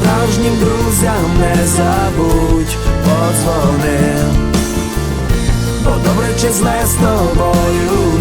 Справжнім друзям не забудь подзвони. Бо добре чи зле з тобою